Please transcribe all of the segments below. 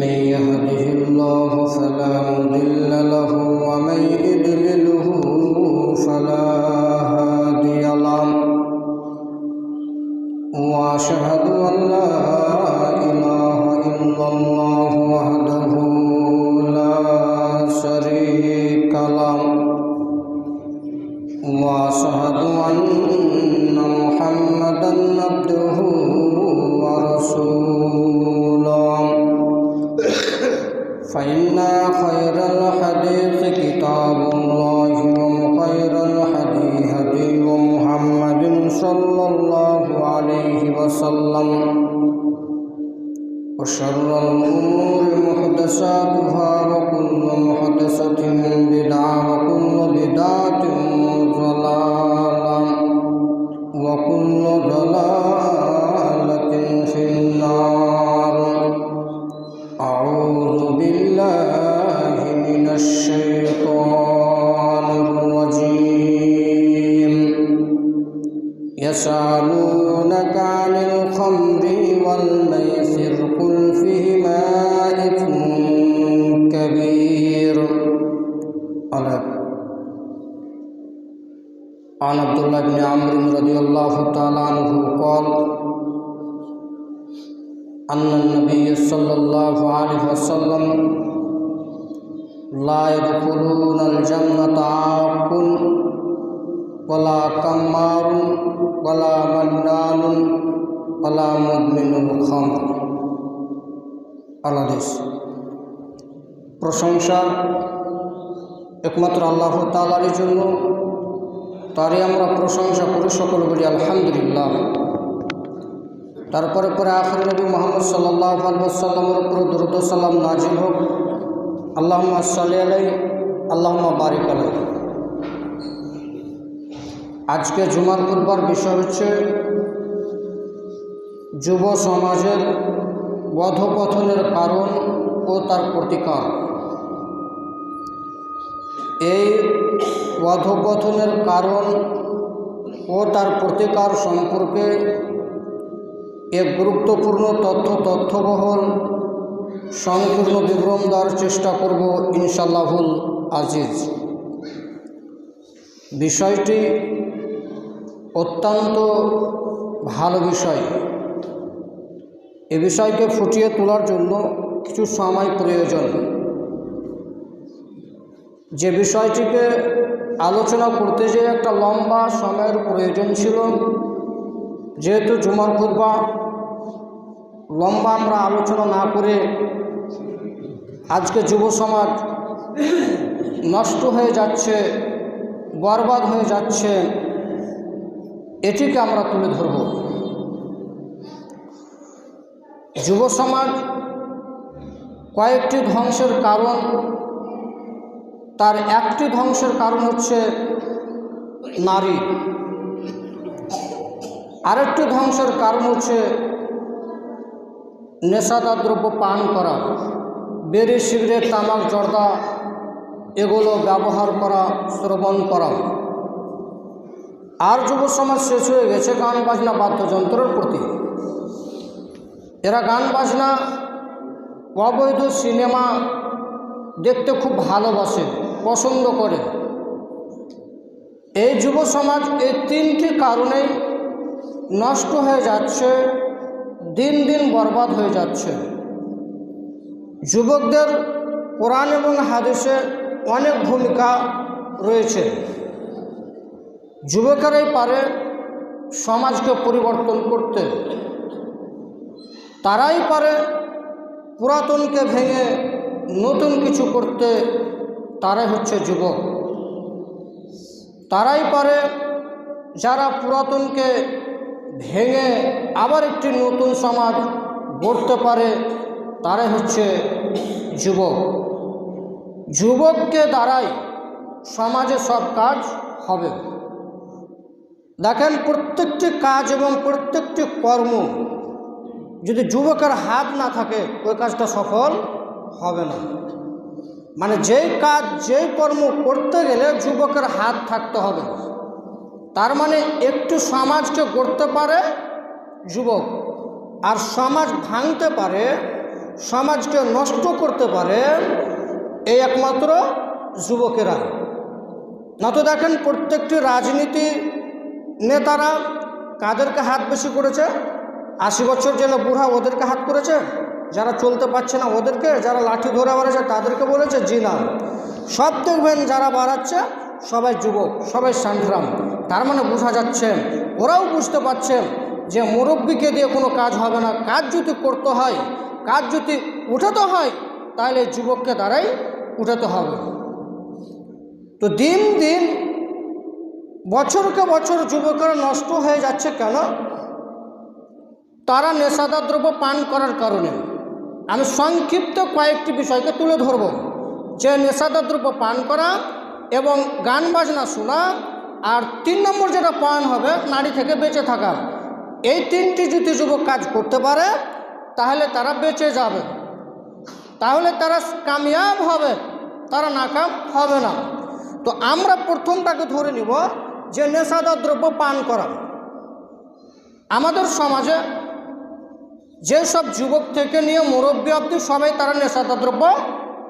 من يهده الله فلا مضل له ومن وأشهد أن محمدا عبده ورسوله. فإن خير الحديث كتاب الله وخير الهدي هدي محمد صلى الله عليه وسلم. وشر الأمور محدثاتها وكل عن عبد الله بن عمرو رضي الله تعالى عنه قال أن النبي صلى الله عليه وسلم لا يدخلون الجنة عاق ولا كمار ولا منان ولا مدمن الخمر আলাদেশ প্রশংসা একমাত্র আল্লাহ তালার জন্য তারই আমরা প্রশংসা করি, সকল বলি আলহামদুলিল্লাহ। তারপরে পরে আখর নবী মোহাম্মদ সাল্লাহ আলসাল্লামের উপর দ্রুত সাল্লাম নাজিল হোক। আল্লাহ সাল্লি আলাই আল্লাহ বারিক আলাই আজকে জুমার করবার বিষয় হচ্ছে যুব সমাজের বধপথনের কারণ ও তার প্রতিকার। এই বধপথনের কারণ ও তার প্রতিকার সম্পর্কে এক গুরুত্বপূর্ণ তথ্য তথ্যবহল, সম্পূর্ণ বিবরণ দেওয়ার চেষ্টা করব ইনশাল্লাহুল আজিজ। বিষয়টি অত্যন্ত ভালো বিষয়। এ বিষয়কে ফুটিয়ে তোলার জন্য কিছু সময় প্রয়োজন। যে বিষয়টিকে আলোচনা করতে যে একটা লম্বা সময়ের প্রয়োজন ছিল, যেহেতু জুমার খুদ্া লম্বা আমরা আলোচনা না করে আজকে যুব সমাজ নষ্ট হয়ে যাচ্ছে, বরবাদ হয়ে যাচ্ছে, এটিকে আমরা তুলে ধরব। যুব সমাজ কয়েকটি ধ্বংসের কারণ তার একটি ধ্বংসের কারণ হচ্ছে নারী। আরেকটি ধ্বংসের কারণ হচ্ছে নেশাদার দ্রব্য পান করা বেরি সিগারেট, তামাক, জর্দা এগুলো ব্যবহার করা, শ্রবণ করা। আর যুব সমাজ শেষ হয়ে গেছে গান, বাজনা, বাদ্যযন্ত্রের প্রতি। এরা গান, বাজনা, অবৈধ সিনেমা দেখতে খুব ভালোবাসে। পছন্দ করে। এই যুব সমাজ এই তিনটি কারণেই নষ্ট হয়ে যাচ্ছে, দিন দিন বরবাদ হয়ে যাচ্ছে। যুবকদের কোরআন এবং হাদিসে অনেক ভূমিকা রয়েছে। যুবকেরাই পারে সমাজকে পরিবর্তন করতে। তারাই পারে পুরাতনকে ভেঙে নতুন কিছু করতে তারাই হচ্ছে যুবক। তারাই পারে যারা পুরাতনকে ভেঙে আবার একটি নতুন সমাজ গড়তে পারে, তারাই হচ্ছে যুবক। যুবককে দ্বারাই সমাজে সব কাজ হবে। দেখেন, প্রত্যেকটি কাজ এবং প্রত্যেকটি কর্ম যদি যুবকের হাত না থাকে, ওই কাজটা সফল হবে না। মানে যেই কাজ, যেই কর্ম করতে গেলে যুবকের হাত থাকতে হবে। তার মানে একটু সমাজকে গড়তে পারে যুবক, আর সমাজ ভাঙতে পারে সমাজকে নষ্ট করতে পারে এই একমাত্র যুবকেরা। না তো দেখেন প্রত্যেকটি রাজনীতি নেতারা কাদেরকে হাত বেশি করেছে? আশি বছর যেন বুড়া ওদেরকে হাত করেছে? যারা চলতে পারছে না ওদেরকে, যারা লাঠি ধরে বেড়াচ্ছে তাদেরকে বলেছে, জি না। সব দেখবেন যারা বাড়াচ্ছে, সবাই যুবক, সবাই সান্ড্রাম তার মানে বোঝা যাচ্ছে, ওরাও বুঝতে পারছে যে মুরব্বীকে দিয়ে কোনো কাজ হবে না। কাজ যদি করতে হয়, কাজ যদি উঠাতে হয়, তাহলে যুবককে দ্বারাই উঠাতে হবে। তো দিন দিন বছরকে বছর যুবকেরা নষ্ট হয়ে যাচ্ছে কেন? তারা নেশাদার দ্রব্য পান করার কারণে। আমি সংক্ষিপ্ত কয়েকটি বিষয়কে তুলে ধরব। যে নেশাদার দ্রব্য পান করা এবং গান বাজনা শোনা আর তিন নম্বর যেটা পান হবে, নারী থেকে বেঁচে থাকা। এই তিনটি যদি যুবক কাজ করতে পারে, তাহলে তারা বেঁচে যাবে। তাহলে তারা কামিয়াব হবে, তারা নাকাম হবে না। তো আমরা প্রথমটাকে ধরে নিব যে নেশাদার দ্রব্য পান করা। আমাদের সমাজে যেসব যুবক থেকে নিয়ে মুরব্বী অবধি সবাই তারা নেশাদার দ্রব্য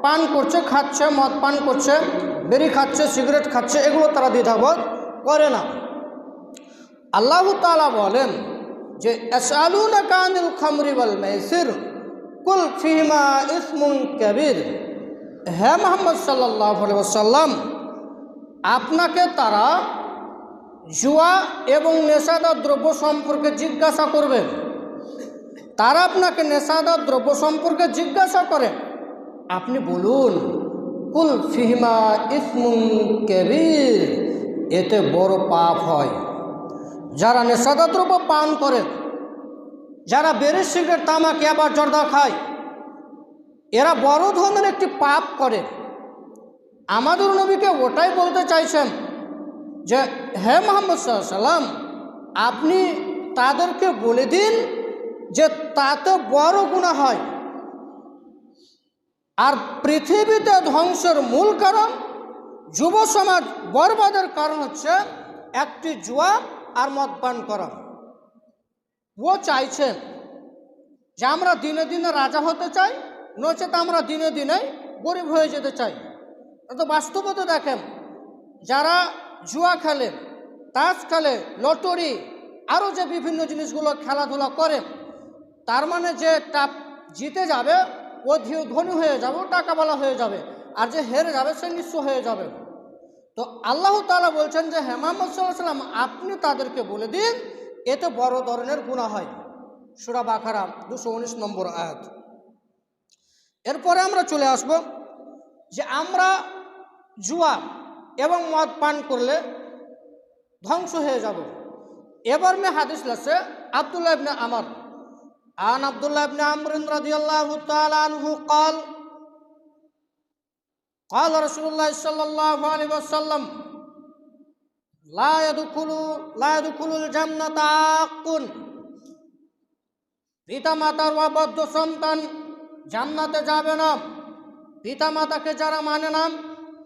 পান করছে, খাচ্ছে, মদ পান করছে বেরি খাচ্ছে, সিগারেট খাচ্ছে, এগুলো তারা দ্বিধাবোধ করে না। আল্লাহ তালা বলেন যে এসালুন কানিল মোহাম্মদ সাল্লাম আপনাকে তারা জুয়া এবং নেশাদার দ্রব্য সম্পর্কে জিজ্ঞাসা করবেন তারা আপনাকে নেশাদার দ্রব্য সম্পর্কে জিজ্ঞাসা করে। আপনি বলুন, কুল ফিহিমা ইসমুন কেবির এতে বড় পাপ হয়। যারা নেশাদার দ্রব্য পান করে, যারা বেরি সিগারেট, তামাক আবার জর্দা খায়, এরা বড় ধরনের একটি পাপ করে। আমাদের নবীকে ওটাই বলতে চাইছেন যে, হে মোহাম্মদ সাল্লাম আপনি তাদেরকে বলে দিন যে তাতে বড় গুণা হয়। আর পৃথিবীতে ধ্বংসের মূল কারণ যুব সমাজ বরবাদের কারণ হচ্ছে একটি জুয়া আর মদপান করা। ও চাইছেন যে আমরা দিনে দিনে রাজা হতে চাই, নচেত আমরা দিনে দিনে গরিব হয়ে যেতে চাই। তো বাস্তবতা দেখেন, যারা জুয়া খেলে, তাস খেলে, লটারি আরও যে বিভিন্ন জিনিসগুলো খেলাধুলা করে তার মানে যে টাপ জিতে যাবে, ও ধনী হয়ে যাবে, ও টাকাওয়ালা হয়ে যাবে, আর যে হেরে যাবে সে নিঃস্ব হয়ে যাবে। তো আল্লাহ তাআলা বলছেন যে হেমাম্মদ সাল্লাহ সাল্লাম আপনি তাদেরকে বলে দিন, এতে বড় ধরনের গুণা হয়। সুরা বাখারা দুশো উনিশ নম্বর আয়াত। এরপরে আমরা চলে আসব যে, আমরা জুয়া এবং মদ পান করলে ধ্বংস হয়ে যাব। এবার মে হাদিস লাসে আব্দুল্লাহ আমর। عن عبد الله بن عمرو رضي الله تعالى عنه قال قال رسول الله صلى الله عليه وسلم لا يدخل لا يدخل الجنة عاق পিতা মাতার অবদ্ধ সন্তান জান্নাতে যাবে না পিতা মাতাকে যারা মানে না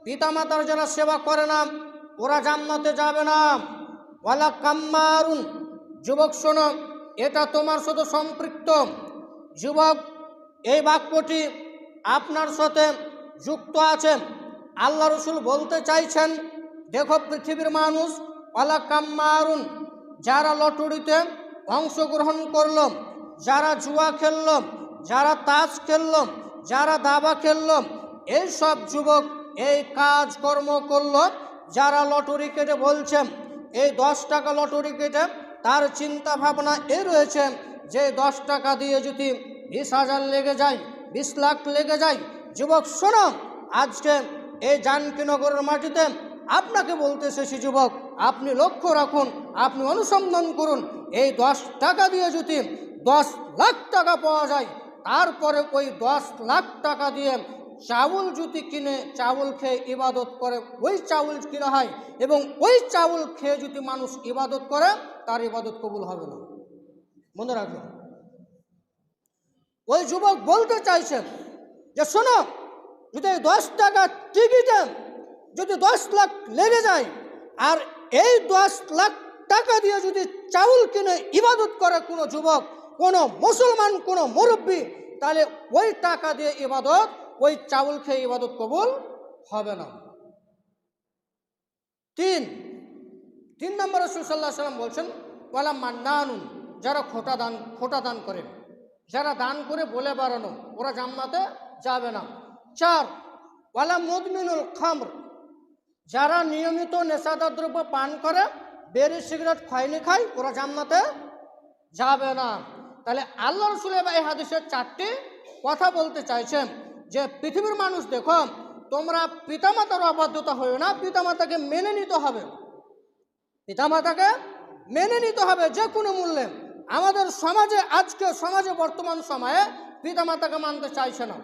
পিতা মাতার যারা সেবা করে না ওরা জান্নাতে যাবে না ওয়ালা কাম্মারুন যুবক শোনো এটা তোমার সাথে সম্পৃক্ত। যুবক, এই বাক্যটি আপনার সাথে যুক্ত আছে। আল্লাহ রসুল বলতে চাইছেন, দেখো পৃথিবীর মানুষ, ওয়ালা কাম্মারুন, যারা লটরিতে অংশগ্রহণ করল, যারা জুয়া খেলল, যারা তাস খেলল, যারা দাবা খেলল, এই সব যুবক এই কাজকর্ম করল, যারা লটারি কেটে বলছেন এই দশ টাকা লটারি কেটে তার চিন্তা ভাবনা এ রয়েছে যে দশ টাকা দিয়ে যদি বিশ হাজার লেগে যায়, বিশ লাখ লেগে যায়, যুবক শোনো, আজকে এই জানকীনগরের মাটিতে আপনাকে বলতে এসেছি যুবক, আপনি লক্ষ্য রাখুন, আপনি অনুসন্ধান করুন, এই দশ টাকা দিয়ে যদি দশ লাখ টাকা পাওয়া যায়, তারপরে ওই দশ লাখ টাকা দিয়ে চাউল যদি কিনে, চাউল খেয়ে ইবাদত করে, ওই চাউল কিনা হয় এবং ওই চাউল খেয়ে যদি মানুষ ইবাদত করে, তার ইবাদত কবুল হবে না। মনে রাখবেন ওই যুবক বলতে চাইছেন যে, শোনো, যদি দশ টাকা টিকিটে যদি দশ লাখ লেগে যায়, আর এই দশ লাখ টাকা দিয়ে যদি চাউল কিনে ইবাদত করে কোনো যুবক, কোনো মুসলমান, কোনো মুরব্বী, তাহলে ওই টাকা দিয়ে ইবাদত ওই চাউল খেয়ে ইবাদত কবুল হবে না। তিন তিন নম্বর সুসাল্লাহ সাল্লাম বলছেন, ওয়ালা মান্নানুন যারা খোটা দান খোটা দান করে, যারা দান করে বলে বেড়ানো, ওরা জাম্মাতে যাবে না। চার, ওয়ালা মুদমিনুল খামর, যারা নিয়মিত নেশাদার দ্রব্য পান করে, বেরি সিগারেট খয়নি খায় ওরা জান্নাতে যাবে না। তাহলে আল্লাহ রসুল এই হাদিসের চারটি কথা বলতে চাইছেন। যে পৃথিবীর মানুষ, দেখো, তোমরা পিতামাতার অবাধ্যতা হয়েও না, পিতামাতাকে মেনে নিতে হবে। পিতামাতাকে মেনে নিতে হবে যে কোনো মূল্যে। আমাদের সমাজে, আজকে সমাজে, বর্তমান সময়ে পিতামাতাকে মানতে চাইছে না।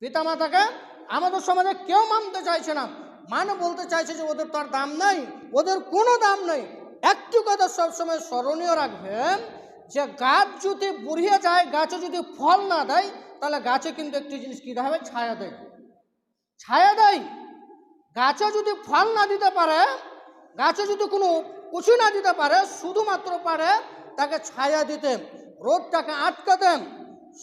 পিতামাতাকে আমাদের সমাজে কেউ মানতে চাইছে না। মানে বলতে চাইছে যে ওদের তার দাম নাই, ওদের কোনো দাম নেই। একটি কথা সবসময় স্মরণীয় রাখবেন যে গাছ যদি বুড়িয়ে যায়, গাছে যদি ফল না দেয়, তাহলে গাছে কিন্তু একটি জিনিস কী হবে? ছায়া দেয়। ছায়া দেয়। গাছে যদি ফল না দিতে পারে, গাছে যদি কোনো কুচি না দিতে পারে, শুধুমাত্র পারে, তাকে ছায়া দিতেন রোদটাকে আটকাতেন।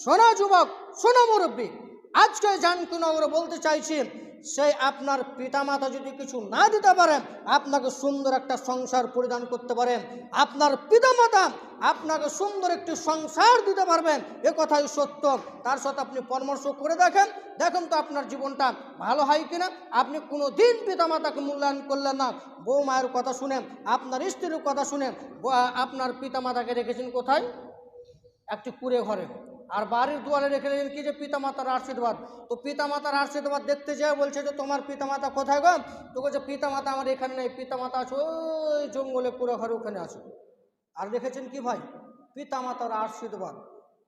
সোনা যুবক সোনা মুরব্বী আজকে জানকুনগরে বলতে চাইছি, সেই আপনার পিতামাতা যদি কিছু না দিতে পারেন, আপনাকে সুন্দর একটা সংসার পরিধান করতে পারেন আপনার পিতামাতা আপনাকে সুন্দর একটি সংসার দিতে পারবেন এ কথাই সত্য। তার সাথে আপনি পরামর্শ করে দেখেন, দেখুন তো আপনার জীবনটা ভালো হয় কিনা। আপনি কোনো দিন পিতামাতাকে মূল্যায়ন করলেন না। বউ মায়ের কথা শুনেন আপনার স্ত্রীর কথা শুনেন ব- আপনার পিতামাতাকে রেখেছেন কোথায়? একটি কুড়ে ঘরে। আর বাড়ির দুয়ারে রেখে দিলেন কি যে পিতামাতার আশীর্বাদ? তো পিতামাতার আশীর্বাদ দেখতে যায় বলছে যে, তোমার পিতামাতা কোথায় গো? তো বলছে, পিতামাতা আমার এখানে নেই, পিতামাতা আছে ওই জঙ্গলে পুরো ঘরে ওখানে আছে। আর দেখেছেন কি ভাই? পিতা পিতামাতার আশীর্বাদ,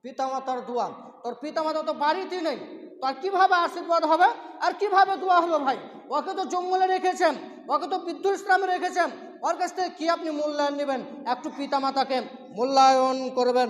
পিতামাতার দোয়া। তোর পিতামাতা তো বাড়িতেই নেই, তো আর কীভাবে আশীর্বাদ হবে? আর কীভাবে দোয়া হবে ভাই? ওকে তো জঙ্গলে রেখেছেন, ওকে তো বৃদ্ধশ্রামে রেখেছেন। ওর কাছ থেকে কী আপনি মূল্যায়ন নেবেন? একটু পিতামাতাকে মূল্যায়ন করবেন।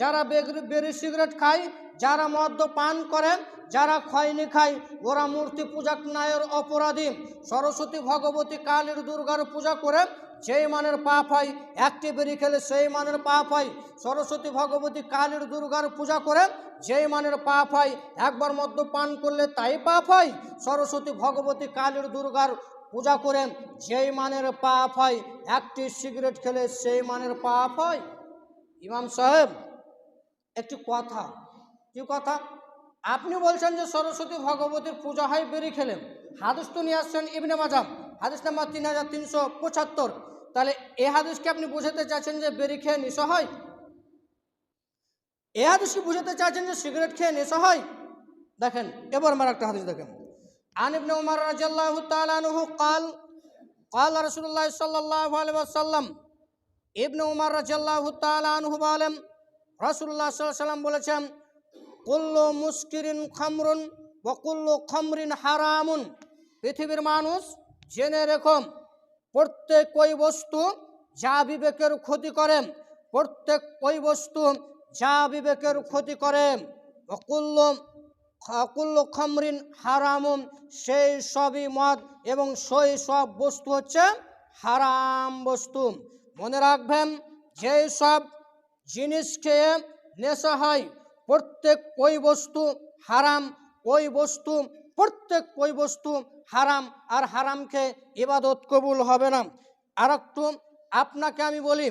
যারা বেরি সিগারেট খায়, যারা মদ্য পান করে যারা খয়নি খায়, ওরা মূর্তি পূজা নায়ের অপরাধী। সরস্বতী ভগবতী কালীর দুর্গার পূজা করে যেই মানের পাপ হয়, একটি বেরি খেলে সেই মানের পাপ হয়। সরস্বতী ভগবতী কালীর দুর্গার পূজা করে যেই মানের পাপ হয়, একবার মদ্য পান করলে তাই পাপ হয়। সরস্বতী ভগবতী কালীর দুর্গার পূজা করে যেই মানের পাপ হয়, একটি সিগারেট খেলে সেই মানের পাপ হয়। ইমাম সাহেব একটি কথা কি কথা আপনি বলছেন যে সরস্বতী ভগবতীর পূজা হয় বেরি খেলেন হাদিস তো নিয়ে আসছেন ইবনে মাজাম হাদিস নাম্বার তিন হাজার তিনশো পঁচাত্তর তাহলে এ হাদিসকে আপনি বোঝাতে চাচ্ছেন যে বেরি খেয়ে নেশা হয় এ হাদিসকে বোঝাতে চাচ্ছেন যে সিগারেট খেয়ে নেশা হয় দেখেন এবার আমার একটা হাদিস দেখেন عن ابن عمر رضي الله تعالى عنه قال قال رسول الله صلى الله عليه وسلم ইবনে উমার রাজিয়াল্লাহু তাআলা আনহু বলেন সাল্লাল্লাহু সাল্লাম বলেছেন, কুল্লু মুস্কিরিন খামরুন ওয়া কুল্লু খামরিন হারামুন। পৃথিবীর মানুষ জেনে রেখো, প্রত্যেক ওই বস্তু যা বিবেকের ক্ষতি করে, প্রত্যেক ওই বস্তু যা বিবেকের ক্ষতি করে। অকুল্ল অকুল্ল খমরিন হারামুন, সেই সবই মদ এবং সেই সব বস্তু হচ্ছে হারাম বস্তু। মনে রাখবেন, যেই সব জিনিস খেয়ে নেশা হয়। প্রত্যেক ওই বস্তু হারাম, ওই বস্তু, প্রত্যেক ওই বস্তু হারাম আর হারামকে ইবাদত কবুল হবে না। আর একটু আপনাকে আমি বলি